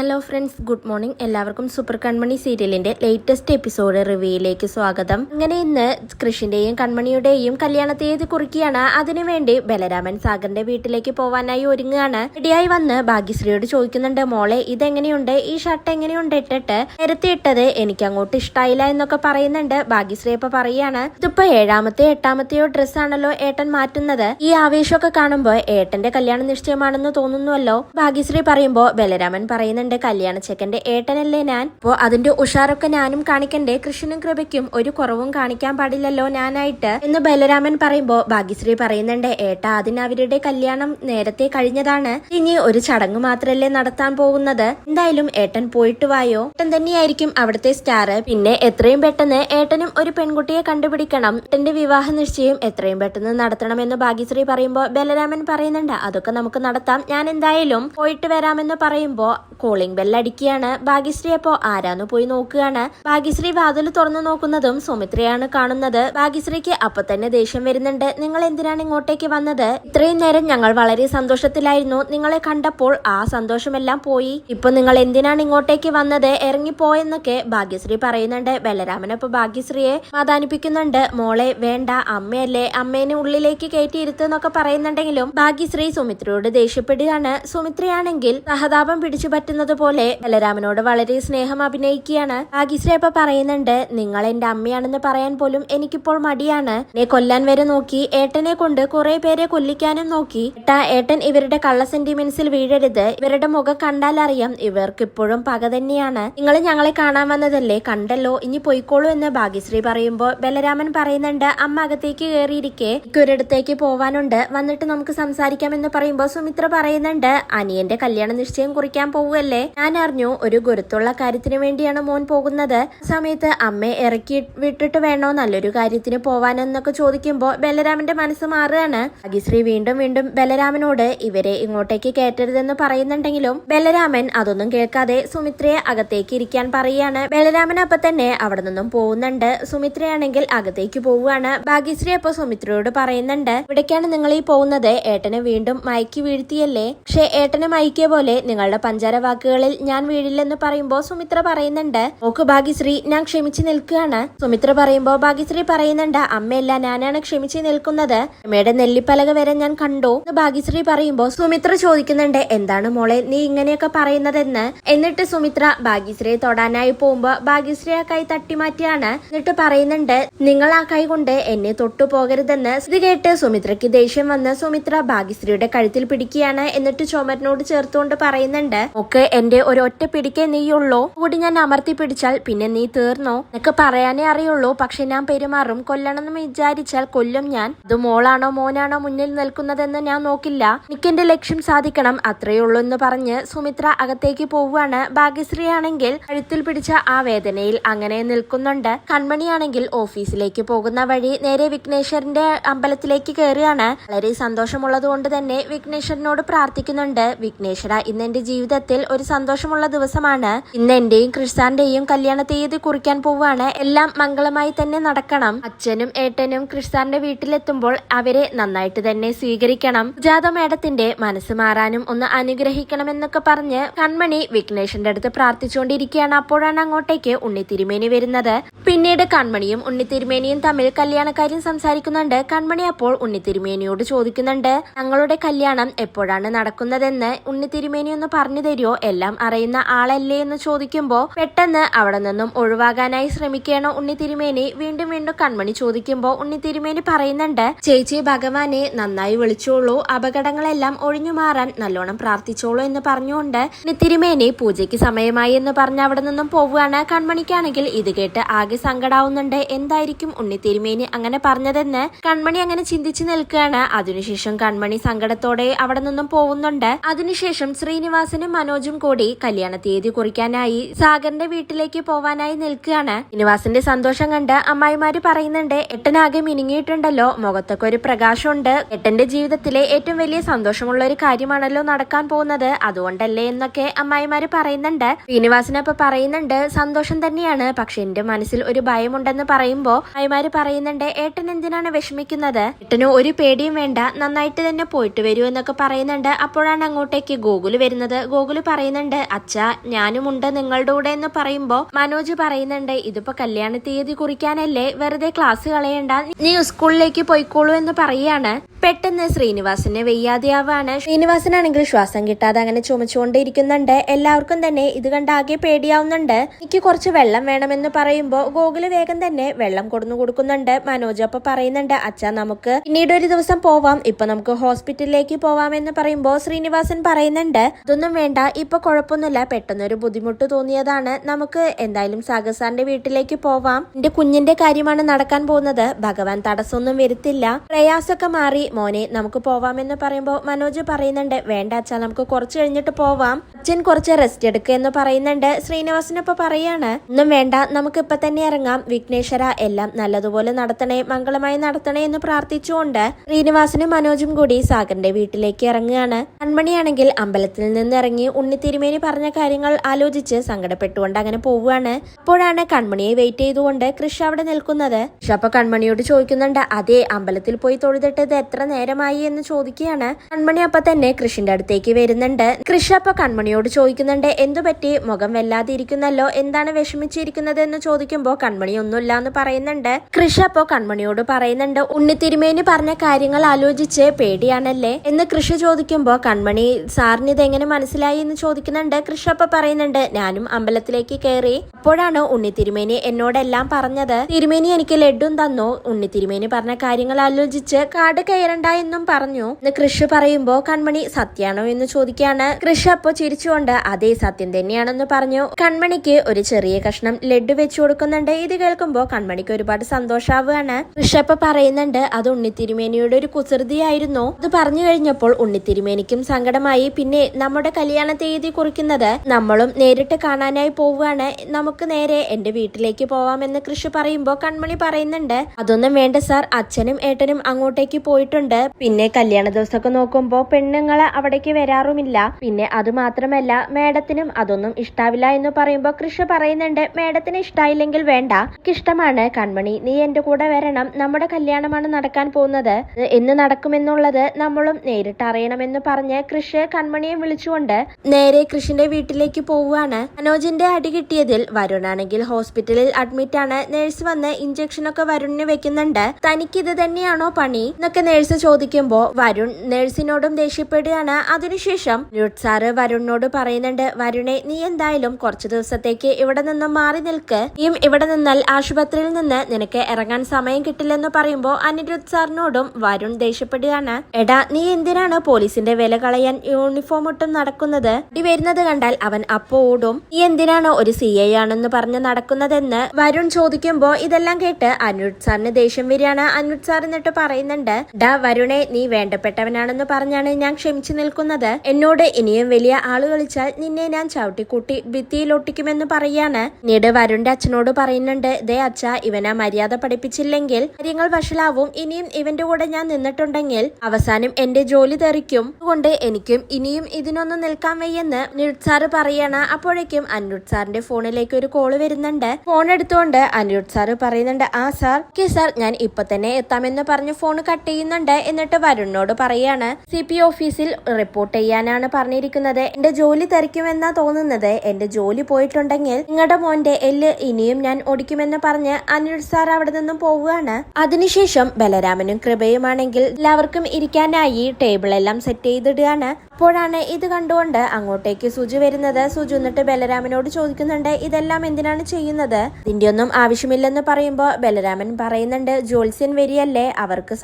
Hello friends good morning എല്ലാവർക്കും super Kanmani സീരിയലിന്റെ latest episode റിവ്യൂയിലേക്ക് സ്വാഗതം. അങ്ങനെ ഇന്ന് കൃഷിന്റെയും കൺമണിയുടെയും കല്യാണ തീയതി കുറിക്കുകയാണ്. അതിനുവേണ്ടി ബലരാമൻ സാഗറിന്റെ വീട്ടിലേക്ക് പോവാനായി ഒരുങ്ങുകയാണ്. റെഡിയായി വന്ന് ഭാഗ്യശ്രീയോട് ചോദിക്കുന്നുണ്ട് മോളെ ഇതെങ്ങനെയുണ്ട്? ഈ ഷർട്ട് എങ്ങനെയുണ്ട്? ഇട്ടിട്ട് നേരത്തെ ഇട്ടത് എനിക്ക് അങ്ങോട്ട് ഇഷ്ടായില്ല എന്നൊക്കെ പറയുന്നുണ്ട് ഭാഗ്യശ്രീ ഇപ്പൊ പറയാണ്. ഇതിപ്പോ ഏഴാമത്തെ എട്ടാമത്തെയോ ഡ്രസ്സാണല്ലോ ഏട്ടൻ മാറ്റുന്നത്. ഈ ആവേശമൊക്കെ കാണുമ്പോ ഏട്ടന്റെ കല്യാണ നിശ്ചയമാണെന്ന് തോന്നുന്നുവല്ലോ? ഭാഗ്യശ്രീ പറയുമ്പോ ബലരാമൻ പറയുന്നുണ്ട് കല്യാണ ചെക്കന്റെ ഏട്ടനല്ലേ ഞാൻ? അപ്പോ അതിന്റെ ഉഷാറൊക്കെ ഞാനും കാണിക്കണ്ടേ? കൃഷ്ണനും കൃപയ്ക്കും ഒരു കുറവും കാണിക്കാൻ പാടില്ലല്ലോ ഞാനായിട്ട്. എന്ന് ബലരാമൻ പറയുമ്പോ ഭാഗ്യശ്രീ പറയുന്നുണ്ട് ഏട്ടാ അതിന് അവരുടെ കല്യാണം നേരത്തെ കഴിഞ്ഞതാണ്. ഇനി ഒരു ചടങ്ങ് മാത്രല്ലേ നടത്താൻ പോകുന്നത്. എന്തായാലും ഏട്ടൻ പോയിട്ട് വായോ? ഏട്ടൻ തന്നെയായിരിക്കും അവിടുത്തെ സ്റ്റാർ. പിന്നെ എത്രയും പെട്ടെന്ന് ഏട്ടനും ഒരു പെൺകുട്ടിയെ കണ്ടുപിടിക്കണം. ഏട്ടന്റെ വിവാഹ നിശ്ചയം എത്രയും പെട്ടെന്ന് നടത്തണമെന്ന് ഭാഗ്യശ്രീ പറയുമ്പോ ബലരാമൻ പറയുന്നുണ്ട് അതൊക്കെ നമുക്ക് നടത്താം. ഞാൻ എന്തായാലും പോയിട്ട് വരാമെന്ന് പറയുമ്പോ കോളിംഗ് ബെല്ലടിക്കുകയാണ്. ഭാഗ്യശ്രീ അപ്പോ ആരാന്ന് പോയി നോക്കുകയാണ്. ഭാഗ്യശ്രീ വാതിൽ തുറന്നു നോക്കുന്നതും സുമിത്രയാണ് കാണുന്നത്. ഭാഗ്യശ്രീക്ക് അപ്പൊ തന്നെ ദേഷ്യം വരുന്നുണ്ട്. നിങ്ങൾ എന്തിനാണ് ഇങ്ങോട്ടേക്ക് വന്നത്? ഇത്രയും നേരം ഞങ്ങൾ വളരെ സന്തോഷത്തിലായിരുന്നു. നിങ്ങളെ കണ്ടപ്പോൾ ആ സന്തോഷമെല്ലാം പോയി. ഇപ്പൊ നിങ്ങൾ എന്തിനാണ് ഇങ്ങോട്ടേക്ക് വന്നത്? ഇറങ്ങിപ്പോയെന്നൊക്കെ ഭാഗ്യശ്രീ പറയുന്നുണ്ട്. ബലരാമൻ അപ്പൊ ഭാഗ്യശ്രീയെ മാതാനിപ്പിക്കുന്നുണ്ട്. മോളെ വേണ്ട. അമ്മയല്ലേ. അമ്മേനെ ഉള്ളിലേക്ക് കയറ്റിയിരുത്തു എന്നൊക്കെ പറയുന്നുണ്ടെങ്കിലും ഭാഗ്യശ്രീ സുമിത്രയോട് ദേഷ്യപ്പെടുകയാണ്. സുമിത്രയാണെങ്കിൽ സഹതാപം പിടിച്ചു പറ്റുന്നത് പോലെ ബലരാമനോട് വളരെ സ്നേഹം അഭിനയിക്കുകയാണ്. ഭാഗ്യശ്രീ പറയുന്നുണ്ട് നിങ്ങൾ എന്റെ അമ്മയാണെന്ന് പറയാൻ പോലും എനിക്കിപ്പോൾ മടിയാണ്. എന്നെ കൊല്ലാൻ വരെ നോക്കി ഏട്ടനെ കൊണ്ട് കുറെ പേരെ കൊല്ലിക്കാനും നോക്കി. ഏട്ടാ ഏട്ടൻ ഇവരുടെ കള്ള സെന്റിമെന്റ്സിൽ വീഴരുത്. ഇവരുടെ മുഖം കണ്ടാൽ അറിയാം ഇവർക്ക് ഇപ്പോഴും പക തന്നെയാണ്. നിങ്ങൾ ഞങ്ങളെ കാണാൻ വന്നതല്ലേ? കണ്ടല്ലോ ഇനി പോയിക്കോളൂ എന്ന് ഭാഗ്യശ്രീ പറയുമ്പോൾ ബലരാമൻ പറയുന്നുണ്ട് അമ്മ അകത്തേക്ക് കയറിയിരിക്കെ ഒരിടത്തേക്ക് പോവാനുണ്ട്. വന്നിട്ട് നമുക്ക് സംസാരിക്കാം എന്ന് പറയുമ്പോൾ സുമിത്ര പറയുന്നുണ്ട് അനിയന്റെ കല്യാണ നിശ്ചയം കുറിക്കാൻ പോവുകയല്ലേ? ഞാൻ അറിഞ്ഞു ഒരു ഗുരുത്തുള്ള കാര്യത്തിന് വേണ്ടിയാണ് മോൻ പോകുന്നത്. സമയത്ത് അമ്മയെ ഇറക്കി വിട്ടിട്ട് വേണോ? നല്ലൊരു കാര്യത്തിന് പോവാനെന്നൊക്കെ ചോദിക്കുമ്പോൾ ബലരാമന്റെ മനസ്സ് മാറുകയാണ്. ഭാഗ്യശ്രീ വീണ്ടും വീണ്ടും ബലരാമനോട് ഇവരെ ഇങ്ങോട്ടേക്ക് കയറ്റരുതെന്ന് പറയുന്നുണ്ടെങ്കിലും ബലരാമൻ അതൊന്നും കേൾക്കാതെ സുമിത്രയെ അകത്തേക്ക് ഇരിക്കാൻ പറയുകയാണ്. ബലരാമൻ അപ്പൊ തന്നെ അവിടെ നിന്നും പോകുന്നുണ്ട്. സുമിത്രയാണെങ്കിൽ അകത്തേക്ക് പോവുകയാണ്. ഭാഗ്യശ്രീ അപ്പൊ സുമിത്രയോട് പറയുന്നുണ്ട് ഇവിടേക്കാണ് നിങ്ങൾ ഈ പോകുന്നത്. ഏട്ടനെ വീണ്ടും മയക്കി വീഴ്ത്തിയല്ലേ? പക്ഷെ ഏട്ടനെ മയക്കിയ പോലെ നിങ്ങളുടെ പഞ്ചാര വാക്കുകളിൽ ഞാൻ വീഴില്ലെന്ന് പറയുമ്പോ സുമിത്ര പറയുന്നുണ്ട്. ഓക്ക് ഭാഗ്യശ്രീ ഞാൻ ക്ഷമിച്ചു നിൽക്കുകയാണ്. സുമിത്ര പറയുമ്പോ ഭാഗ്യശ്രീ പറയുന്നുണ്ട് അമ്മയല്ല ഞാനാണ് ക്ഷമിച്ചു നിൽക്കുന്നത്. അമ്മയുടെ നെല്ലിപ്പലക വരെ ഞാൻ കണ്ടു. എന്ന് ഭാഗ്യശ്രീ പറയുമ്പോ സുമിത്ര ചോദിക്കുന്നുണ്ട് എന്താണ് മോളെ നീ ഇങ്ങനെയൊക്കെ പറയുന്നതെന്ന്? എന്നിട്ട് സുമിത്ര ഭാഗ്യശ്രീയെ തൊടാനായി പോകുമ്പോ ഭാഗ്യശ്രീ ആ കൈ തട്ടിമാറ്റിയാണ്. എന്നിട്ട് പറയുന്നുണ്ട് നിങ്ങൾ ആ കൈ കൊണ്ട് എന്നെ തൊട്ടു പോകരുതെന്ന്. ഇത് കേട്ട് സുമിത്രയ്ക്ക് ദേഷ്യം വന്ന് സുമിത്ര ഭാഗ്യശ്രീയുടെ കഴുത്തിൽ പിടിക്കുകയാണ്. എന്നിട്ട് ചുമരിനോട് ചേർത്തുകൊണ്ട് പറയുന്നുണ്ട് ഒക്കെ എന്റെ ഒരു ഒറ്റ പിടിക്കേ നീയുള്ളോ. കൂടി ഞാൻ അമർത്തി പിടിച്ചാൽ പിന്നെ നീ തീർന്നോ? നിനക്ക് പറയാനേ അറിയുള്ളൂ. പക്ഷെ ഞാൻ പെരുമാറും. കൊല്ലണമെന്ന് വിചാരിച്ചാൽ കൊല്ലും ഞാൻ. ഇത് മോളാണോ മോനാണോ മുന്നിൽ നിൽക്കുന്നതെന്ന് ഞാൻ നോക്കില്ല. എനിക്കെന്റെ ലക്ഷ്യം സാധിക്കണം. അത്രയേ ഉള്ളൂ എന്ന് പറഞ്ഞ് സുമിത്ര അകത്തേക്ക് പോവുകയാണ്. ഭാഗ്യശ്രീ ആണെങ്കിൽ കഴുത്തിൽ പിടിച്ച ആ വേദനയിൽ അങ്ങനെ നിൽക്കുന്നുണ്ട്. കൺമണിയാണെങ്കിൽ ഓഫീസിലേക്ക് പോകുന്ന വഴി നേരെ വിഘ്നേശ്വരന്റെ അമ്പലത്തിലേക്ക് കയറുകയാണ്. വളരെ സന്തോഷമുള്ളത് കൊണ്ട് തന്നെ വിഘ്നേശ്വരനോട് പ്രാർത്ഥിക്കുന്നുണ്ട്. വിഘ്നേശ്വര ഇന്ന് എന്റെ ജീവിതത്തിൽ ഒരു സന്തോഷമുള്ള ദിവസമാണ്. ഇന്ന് എന്റെയും ക്രിസ്താന്റെയും കല്യാണ തീയതി കുറിക്കാൻ പോവുകയാണ്. എല്ലാം മംഗളമായി തന്നെ നടക്കണം. അച്ഛനും ഏട്ടനും ക്രിസ്താന്റെ വീട്ടിലെത്തുമ്പോൾ അവരെ നന്നായിട്ട് തന്നെ സ്വീകരിക്കണം. ജാത മേഡത്തിന്റെ മനസ്സ് മാറാനും ഒന്ന് അനുഗ്രഹിക്കണമെന്നൊക്കെ പറഞ്ഞ് കൺമണി വിഘ്നേഷിന്റെ അടുത്ത് പ്രാർത്ഥിച്ചുകൊണ്ടിരിക്കുകയാണ്. അപ്പോഴാണ് അങ്ങോട്ടേക്ക് ഉണ്ണി തിരുമേനി വരുന്നത്. പിന്നീട് കൺമണിയും ഉണ്ണി തിരുമേനിയും തമ്മിൽ കല്യാണക്കാര്യം സംസാരിക്കുന്നുണ്ട്. കൺമണി അപ്പോൾ ഉണ്ണി തിരുമേനിയോട് ചോദിക്കുന്നുണ്ട് ഞങ്ങളുടെ കല്യാണം എപ്പോഴാണ് നടക്കുന്നതെന്ന്? ഉണ്ണി തിരുമേനി ഒന്ന് പറഞ്ഞു തരുമോ? എല്ലാം അറിയുന്ന ആളല്ലേ എന്ന് ചോദിക്കുമ്പോൾ പെട്ടെന്ന് അവിടെ നിന്നും ഒഴിവാകാനായി ശ്രമിക്കുകയാണ് ഉണ്ണി തിരുമേനി വീണ്ടും വീണ്ടും കൺമണി ചോദിക്കുമ്പോൾ ഉണ്ണി തിരുമേനി പറയുന്നുണ്ട് ചേച്ചി ഭഗവാനെ നന്നായി വിളിച്ചോളൂ. അപകടങ്ങളെല്ലാം ഒഴിഞ്ഞു മാറാൻ നല്ലോണം പ്രാർത്ഥിച്ചോളൂ എന്ന് പറഞ്ഞുകൊണ്ട് ഉണ്ണി തിരുമേനി പൂജയ്ക്ക് സമയമായി എന്ന് പറഞ്ഞ് അവിടെ നിന്നും പോവുകയാണ്. കൺമണിക്കാണെങ്കിൽ ഇത് കേട്ട് ആകെ സങ്കടാവുന്നുണ്ട്. എന്തായിരിക്കും ഉണ്ണി തിരുമേനി അങ്ങനെ പറഞ്ഞതെന്ന് കൺമണി അങ്ങനെ ചിന്തിച്ചു നിൽക്കുകയാണ്. അതിനുശേഷം കൺമണി സങ്കടത്തോടെ അവിടെ നിന്നും പോകുന്നുണ്ട് അതിനുശേഷം ശ്രീനിവാസനും മനോജും കൂടി കല്യാണ തീയതി കുറിക്കാനായി സാഗറിന്റെ വീട്ടിലേക്ക് പോവാനായി നിൽക്കുകയാണ്. ശ്രീനിവാസിന്റെ സന്തോഷം കണ്ട് അമ്മായിമാര് പറയുന്നുണ്ട് എട്ടനാകെ മിനുങ്ങിയിട്ടുണ്ടല്ലോ. മുഖത്തൊക്കെ ഒരു പ്രകാശമുണ്ട്. എട്ടന്റെ ജീവിതത്തിലെ ഏറ്റവും വലിയ സന്തോഷമുള്ള ഒരു കാര്യമാണല്ലോ നടക്കാൻ പോകുന്നത്. അതുകൊണ്ടല്ലേ എന്നൊക്കെ അമ്മായിമാര് പറയുന്നുണ്ട്. ശ്രീനിവാസിനപ്പൊ പറയുന്നുണ്ട് സന്തോഷം തന്നെയാണ്. പക്ഷെ എന്റെ മനസ്സിൽ ഒരു ഭയമുണ്ടെന്ന് പറയുമ്പോ അമ്മായിമാര് പറയുന്നുണ്ട് ഏട്ടൻ എന്തിനാണ് വിഷമിക്കുന്നത്? ഏട്ടന് ഒരു പേടിയും വേണ്ട. നന്നായിട്ട് തന്നെ പോയിട്ട് വരൂ എന്നൊക്കെ പറയുന്നുണ്ട്. അപ്പോഴാണ് അങ്ങോട്ടേക്ക് ഗോകുൽ വരുന്നത്. ഗോകുൽ പറയുന്നത് പറയുന്നുണ്ട് അച്ഛ ഞാനുമുണ്ട് നിങ്ങളുടെ കൂടെ എന്ന് പറയുമ്പോ മനോജ് പറയുന്നുണ്ട് ഇതിപ്പോ കല്യാണ തീയതി കുറിക്കാനല്ലേ? വെറുതെ ക്ലാസ് കളയണ്ട. നീ സ്കൂളിലേക്ക് പോയിക്കോളൂ എന്ന് പറയാണ് പെട്ടെന്ന് ശ്രീനിവാസന് വയ്യാതെയാവാണ്. ശ്രീനിവാസനാണെങ്കിൽ ശ്വാസം കിട്ടാതെ അങ്ങനെ ചുമച്ചുകൊണ്ടിരിക്കുന്നുണ്ട് എല്ലാവർക്കും തന്നെ ഇത് കണ്ട് ആകെ പേടിയാവുന്നുണ്ട്. എനിക്ക് കുറച്ച് വെള്ളം വേണമെന്ന് പറയുമ്പോ ഗോകുൽ വേഗം തന്നെ വെള്ളം കൊടുന്നു കൊടുക്കുന്നുണ്ട്. മനോജ് അപ്പൊ പറയുന്നുണ്ട് അച്ഛ നമുക്ക് പിന്നീട് ഒരു ദിവസം പോവാം. ഇപ്പൊ നമുക്ക് ഹോസ്പിറ്റലിലേക്ക് പോവാം എന്ന് പറയുമ്പോ ശ്രീനിവാസൻ പറയുന്നുണ്ട് ഇതൊന്നും വേണ്ട. ഇപ്പൊ കുഴപ്പമൊന്നുമില്ല. പെട്ടെന്നൊരു ബുദ്ധിമുട്ട് തോന്നിയതാണ്. നമുക്ക് എന്തായാലും സാഗസാറിന്റെ വീട്ടിലേക്ക് പോവാം. എന്റെ കുഞ്ഞിന്റെ കാര്യമാണ് നടക്കാൻ പോകുന്നത്. ഭഗവാൻ തടസ്സമൊന്നും വരുത്തില്ല. പ്രയാസമൊക്കെ മാറി. മോനെ നമുക്ക് പോവാമെന്ന് പറയുമ്പോൾ മനോജ് പറയുന്നുണ്ട് വേണ്ട അച്ഛാ നമുക്ക് കുറച്ച് കഴിഞ്ഞിട്ട് പോവാം. അച്ഛൻ കുറച്ച് റെസ്റ്റ് എടുക്കുക എന്ന് പറയുന്നുണ്ട്. ശ്രീനിവാസനൊപ്പം പറയാണ് ഒന്നും വേണ്ട നമുക്ക് ഇപ്പൊ തന്നെ ഇറങ്ങാം. വിഘ്നേശ്വര എല്ലാം നല്ലതുപോലെ നടത്തണേ മംഗളമായി നടത്തണേ എന്ന് പ്രാർത്ഥിച്ചുകൊണ്ട് ശ്രീനിവാസനും മനോജും കൂടി സാഗറിന്റെ വീട്ടിലേക്ക് ഇറങ്ങുകയാണ്. കൺമണിയാണെങ്കിൽ അമ്പലത്തിൽ നിന്ന് ഇറങ്ങി ഉണ്ണി തിരുമേനി പറഞ്ഞ കാര്യങ്ങൾ ആലോചിച്ച് സങ്കടപ്പെട്ടുകൊണ്ട് അങ്ങനെ പോവുകയാണ്. അപ്പോഴാണ് കൺമണിയെ വെയിറ്റ് ചെയ്തുകൊണ്ട് കൃഷി അവിടെ നിൽക്കുന്നത്. കൃഷ് അപ്പൊ കൺമണിയോട് ചോദിക്കുന്നുണ്ട് അതെ അമ്പലത്തിൽ പോയി തൊഴുതിട്ട് ഇത് എത്ര നേരമായി എന്ന് ചോദിക്കുകയാണ്. കൺമണി അപ്പൊ തന്നെ കൃഷിന്റെ അടുത്തേക്ക് വരുന്നുണ്ട്. കൃഷി അപ്പൊ കൺമണിയോട് ചോദിക്കുന്നുണ്ട് എന്തു പറ്റി? മുഖം വല്ലാതെ ഇരിക്കുന്നല്ലോ എന്താണ് വിഷമിച്ചിരിക്കുന്നത്? എന്ന് ചോദിക്കുമ്പോ കൺമണി ഒന്നുമില്ല എന്ന് പറയുന്നുണ്ട്. കൃഷി അപ്പോ കൺമണിയോട് പറയുന്നുണ്ട് ഉണ്ണി തിരുമേനി പറഞ്ഞ കാര്യങ്ങൾ ആലോചിച്ച് പേടിയാണല്ലേ? എന്ന് കൃഷി ചോദിക്കുമ്പോ കൺമണി സാറിന് ഇതെങ്ങനെ മനസ്സിലായി? എന്ന് ചോദിക്കുന്നുണ്ട്. കൃഷി അപ്പൊ പറയുന്നുണ്ട് ഞാനും അമ്പലത്തിലേക്ക് കയറി അപ്പോഴാണ് ഉണ്ണി തിരുമേനി എന്നോടെല്ലാം പറഞ്ഞത്. തിരുമേനി എനിക്ക് ലഡ്ഡും തന്നു. ഉണ്ണി തിരുമേനി പറഞ്ഞ കാര്യങ്ങൾ ആലോചിച്ച് കാട് കയറണ്ട എന്നും പറഞ്ഞു. എന്ന് കൃഷി പറയുമ്പോ കൺമണി സത്യാണോ എന്ന് ചോദിക്കുകയാണ്. കൃഷി അപ്പോ ചിരിച്ചുകൊണ്ട് അതേ സത്യം തന്നെയാണെന്ന് പറഞ്ഞു. കൺമണിക്ക് ഒരു ചെറിയ കഷ്ണം ലഡ്ഡു വെച്ചു കൊടുക്കുന്നുണ്ട്. ഇത് കേൾക്കുമ്പോ കൺമണിക്ക് ഒരുപാട് സന്തോഷാവുകയാണ്. കൃഷി അപ്പൊ പറയുന്നുണ്ട് അത് ഉണ്ണിത്തിരുമേനിയുടെ ഒരു കുസൃതിയായിരുന്നു. അത് പറഞ്ഞു കഴിഞ്ഞപ്പോൾ ഉണ്ണിത്തിരുമേനിക്കും സങ്കടമായി. പിന്നെ നമ്മുടെ കല്യാണ തീയതി കുറിക്കുന്നത് നമ്മളും നേരിട്ട് കാണാനായി പോവുകയാണ്. നമുക്ക് നേരെ എന്റെ വീട്ടിലേക്ക് പോവാമെന്ന് കൃഷി പറയുമ്പോ കൺമണി പറയുന്നുണ്ട്. അതൊന്നും വേണ്ട സാർ. അച്ഛനും ഏട്ടനും അങ്ങോട്ടേക്ക് പോയിട്ടുണ്ട്. പിന്നെ കല്യാണ ദിവസമൊക്കെ നോക്കുമ്പോ പെണ്ണുങ്ങളെ അവിടേക്ക് വരാറുമില്ല. പിന്നെ അത് മാത്രമല്ല മേഡത്തിനും അതൊന്നും ഇഷ്ടാവില്ല എന്ന് പറയുമ്പോ കൃഷി പറയുന്നുണ്ട് മേഡത്തിന് ഇഷ്ടായില്ലെങ്കിൽ വേണ്ട. എനിക്ക് ഇഷ്ടമാണ്. കൺമണി നീ എന്റെ കൂടെ വരണം. നമ്മുടെ കല്യാണമാണ് നടക്കാൻ പോകുന്നത്. എന്ന് നടക്കുമെന്നുള്ളത് നമ്മളും നേരിട്ട് അറിയണമെന്ന് പറഞ്ഞ് കൃഷ് കൺമണിയെ വിളിച്ചുകൊണ്ട് നേരെ കൃഷിന്റെ വീട്ടിലേക്ക് പോവുകയാണ്. മനോജിന്റെ അടി കിട്ടിയതിൽ വരുണാണെങ്കിൽ ഹോസ്പിറ്റലിൽ അഡ്മിറ്റ് ആണ്. നേഴ്സ് വന്ന് ഇഞ്ചക്ഷൻ ഒക്കെ വരുണിന് വെക്കുന്നുണ്ട്. തനിക്ക് ഇത് തന്നെയാണോ പണി? എന്നൊക്കെ നേഴ്സ് ചോദിക്കുമ്പോ വരുൺ നേഴ്സിനോടും ദേഷ്യപ്പെടുകയാണ്. അതിനുശേഷം ന്യൂട്ട് സാറ് വരുണിനോട് പറയുന്നുണ്ട് വരുണെ നീ എന്തായാലും കുറച്ചു ദിവസത്തേക്ക് ഇവിടെ നിന്ന് മാറി നിൽക്ക്. നീയും ഇവിടെ നിന്നാൽ ആശുപത്രിയിൽ നിന്ന് നിനക്ക് ഇറങ്ങാൻ സമയം കിട്ടില്ലെന്ന് പറയുമ്പോൾ അനിരുദ്ധ് സാറിനോടും വരുൺ ദേഷ്യപ്പെടുകയാണ്. എടാ നീ എന്തിനാണ് പോലീസിന്റെ വില കളയാൻ യൂണിഫോം ഇട്ടും നടക്കുന്നത്? ഇടി വരുന്നത് കണ്ടാൽ അവൻ അപ്പോ ഓടും. നീ എന്തിനാണ് ഒരു സി ഐ ആണെന്ന് പറഞ്ഞ് നടക്കുന്നതെന്ന്? വരുൺ ചോദിക്കുമ്പോ ഇതെല്ലാം കേട്ട് അനിരുദ്ധ് സാറിന് ദേഷ്യം വരികയാണ്. അനിരുദ്ധ് സാർ എന്നിട്ട് പറയുന്നുണ്ട് ഡാ വരുണെ നീ വേണ്ടപ്പെട്ടവനാണെന്ന് പറഞ്ഞാണ് ഞാൻ ക്ഷമിച്ചു നിൽക്കുന്നത്. എന്നോട് ഇനിയും വലിയ ആൾ കളിച്ചാൽ നിന്നെ ഞാൻ ചവിട്ടിക്കൂട്ടി ഭിത്തിയിൽ ഒട്ടിക്കുമെന്ന് പറയാണ്. പിന്നീട് വരുണിന്റെ അച്ഛനോട് പറയുന്നുണ്ട് ദേ അച്ഛ ഇവനെ മര്യാദ പഠിപ്പിച്ചില്ലെങ്കിൽ കാര്യങ്ങൾ വഷളാവും. ഇനിയും ഇവന്റെ കൂടെ ഞാൻ നിന്നിട്ടുണ്ടെങ്കിൽ അവസാനം എന്റെ ജോലി തെറിക്കും. അതുകൊണ്ട് എനിക്കും ഇനിയും ഇതിനൊന്നും നിൽക്കാൻ വയ്യെന്ന് അനിരുദ്ധ് സാറ് പറയാണ്. അപ്പോഴേക്കും അനിരുദ്ധ് സാറിന്റെ ഫോണിലേക്ക് ഒരു കോൾ വരുന്നുണ്ട്. ഫോൺ എടുത്തുകൊണ്ട് അനിരുദ്ധ് സാറ് പറയുന്നുണ്ട് ആ സാർ ഓക്കെ സാർ ഞാൻ ഇപ്പൊ തന്നെ എത്താമെന്ന് പറഞ്ഞ് ഫോൺ കട്ട് ചെയ്യുന്നുണ്ട്. എന്നിട്ട് വരുണിനോട് പറയാണ് സി പി ഓഫീസിൽ റിപ്പോർട്ട് ചെയ്യാനാണ് പറഞ്ഞിരിക്കുന്നത്. എന്റെ ജോലി തെറിക്കുമെന്നാ തോന്നുന്നത്. എന്റെ ജോലി പോയിട്ടുണ്ടെങ്കിൽ നിങ്ങളുടെ മോന്റെ എല്ല് ഇനിയും ഞാൻ ഓടിക്കുമെന്ന് പറഞ്ഞ് അനിൽ സാർ അവിടെ നിന്നും പോവുകയാണ്. അതിനുശേഷം ബലരാമനും കൃപയുമാണെങ്കിൽ എല്ലാവർക്കും ഇരിക്കാനായി ടേബിൾ എല്ലാം സെറ്റ് ചെയ്തിടുകയാണ്. അപ്പോഴാണ് ഇത് കണ്ടുകൊണ്ട് അങ്ങോട്ടേക്ക് സുജു വരുന്നത്. സുജു എന്നിട്ട് ബലരാമനോട് ചോദിക്കുന്നുണ്ട് ഇതെല്ലാം എന്തിനാണ് ചെയ്യുന്നത്? ഇതിന്റെ ഒന്നും ആവശ്യമില്ലെന്ന് പറയുമ്പോൾ ബലരാമൻ പറയുന്നുണ്ട് ജോത്സ്യൻ വരിയല്ലേ അവർക്ക്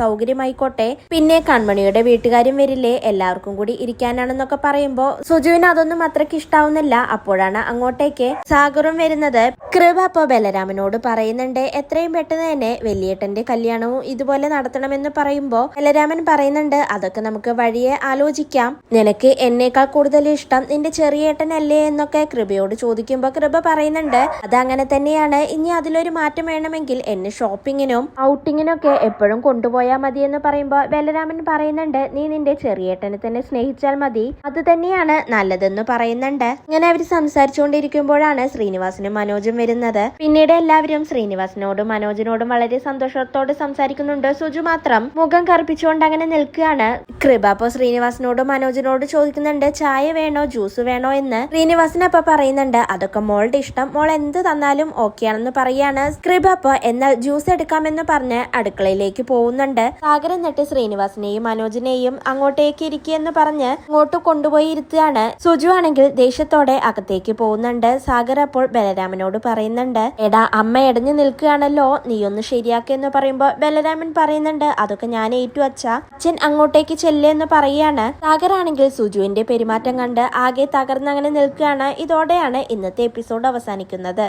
സൗകര്യമായിക്കോട്ടെ പിന്നെ കൺമണിയുടെ വീട്ടുകാരും വരില്ലേ? എല്ലാവർക്കും കൂടി ഇരിക്കാനാണെന്നൊക്കെ പറയുമ്പോ സുജുവിന് അതൊന്നും അത്രയ്ക്ക് ഇഷ്ടാവുന്നില്ല. അപ്പോഴാണ് അങ്ങോട്ടേക്ക് സാഗറും വരുന്നത്. കൃപ അപ്പോ ബലരാമനോട് പറയുന്നുണ്ട് എത്രയും പെട്ടെന്ന് തന്നെ വലിയേട്ടന്റെ കല്യാണവും ഇതുപോലെ നടത്തണമെന്ന് പറയുമ്പോ ബലരാമൻ പറയുന്നുണ്ട് അതൊക്കെ നമുക്ക് വഴിയെ ആലോചിക്കാം. നിനക്ക് എന്നേക്കാൾ കൂടുതൽ ഇഷ്ടം നിന്റെ ചെറിയേട്ടനല്ലേ? എന്നൊക്കെ കൃപയോട് ചോദിക്കുമ്പോ കൃപ പറയുന്നുണ്ട് അതങ്ങനെ തന്നെയാണ്. ഇനി അതിലൊരു മാറ്റം വേണമെങ്കിൽ എന്നെ ഷോപ്പിങ്ങിനും ഔട്ടിങ്ങിനും ഒക്കെ എപ്പോഴും കൊണ്ടുപോയാൽ മതി എന്ന് പറയും. പറയുമ്പോൾ ബലരാമൻ പറയുന്നുണ്ട് നീ നിന്റെ ചെറിയേട്ടനെ തന്നെ സ്നേഹിച്ചാൽ മതി. അത് തന്നെയാണ് നല്ലതെന്ന് പറയുന്നുണ്ട്. ഇങ്ങനെ അവർ സംസാരിച്ചുകൊണ്ടിരിക്കുമ്പോഴാണ് ശ്രീനിവാസനും മനോജും വരുന്നത്. പിന്നീട് എല്ലാവരും ശ്രീനിവാസനോടും മനോജിനോടും വളരെ സന്തോഷത്തോട് സംസാരിക്കുന്നുണ്ട്. സുജു മാത്രം മുഖം കറുപ്പിച്ചുകൊണ്ട് അങ്ങനെ നിൽക്കുകയാണ്. കൃപ അപ്പോ ശ്രീനിവാസനോട് മനോജിനോട് ചോദിക്കുന്നുണ്ട് ചായ വേണോ ജ്യൂസ് വേണോ എന്ന്? ശ്രീനിവാസൻ അപ്പൊ പറയുന്നുണ്ട് അതൊക്കെ മോളുടെ ഇഷ്ടം. മോൾ എന്ത് തന്നാലും ഓക്കെയാണെന്ന് പറയാണ്. കൃപ അപ്പൊ എന്നാൽ ജ്യൂസ് എടുക്കാമെന്ന് പറഞ്ഞ് അടുക്കളയിലേക്ക് പോകുന്നുണ്ട്. സാഗർ എന്നിട്ട് ശ്രീനിവാസിനെയും മനോജിനെയും അങ്ങോട്ടേക്ക് ഇരിക്കുകയെന്ന് പറഞ്ഞ് അങ്ങോട്ട് കൊണ്ടുപോയി ഇരുത്തുകയാണ്. സുജു ആണെങ്കിൽ ദേഷ്യത്തോടെ അകത്തേക്ക് പോകുന്നുണ്ട്. സാഗർ അപ്പോൾ ബലരാമനോട് പറയുന്നുണ്ട് എടാ അമ്മ ഇടഞ്ഞു നിൽക്കുകയാണല്ലോ നീ ഒന്ന് ശരിയാക്കിയെന്ന് പറയുമ്പോ ബലരാമൻ പറയുന്നുണ്ട് അതൊക്കെ ഞാൻ ഏറ്റു അച്ഛ. അച്ഛൻ അങ്ങോട്ടേക്ക് ചെല്ലെന്ന് പറയാണ് സാഗർ ആണെങ്കിൽ സുജുവിന്റെ പെരുമാറ്റം കണ്ട് ആകെ തകർന്നങ്ങനെ നിൽക്കുകയാണ്. ഇതോടെയാണ് ഇന്നത്തെ എപ്പിസോഡ് അവസാനിക്കുന്നത്.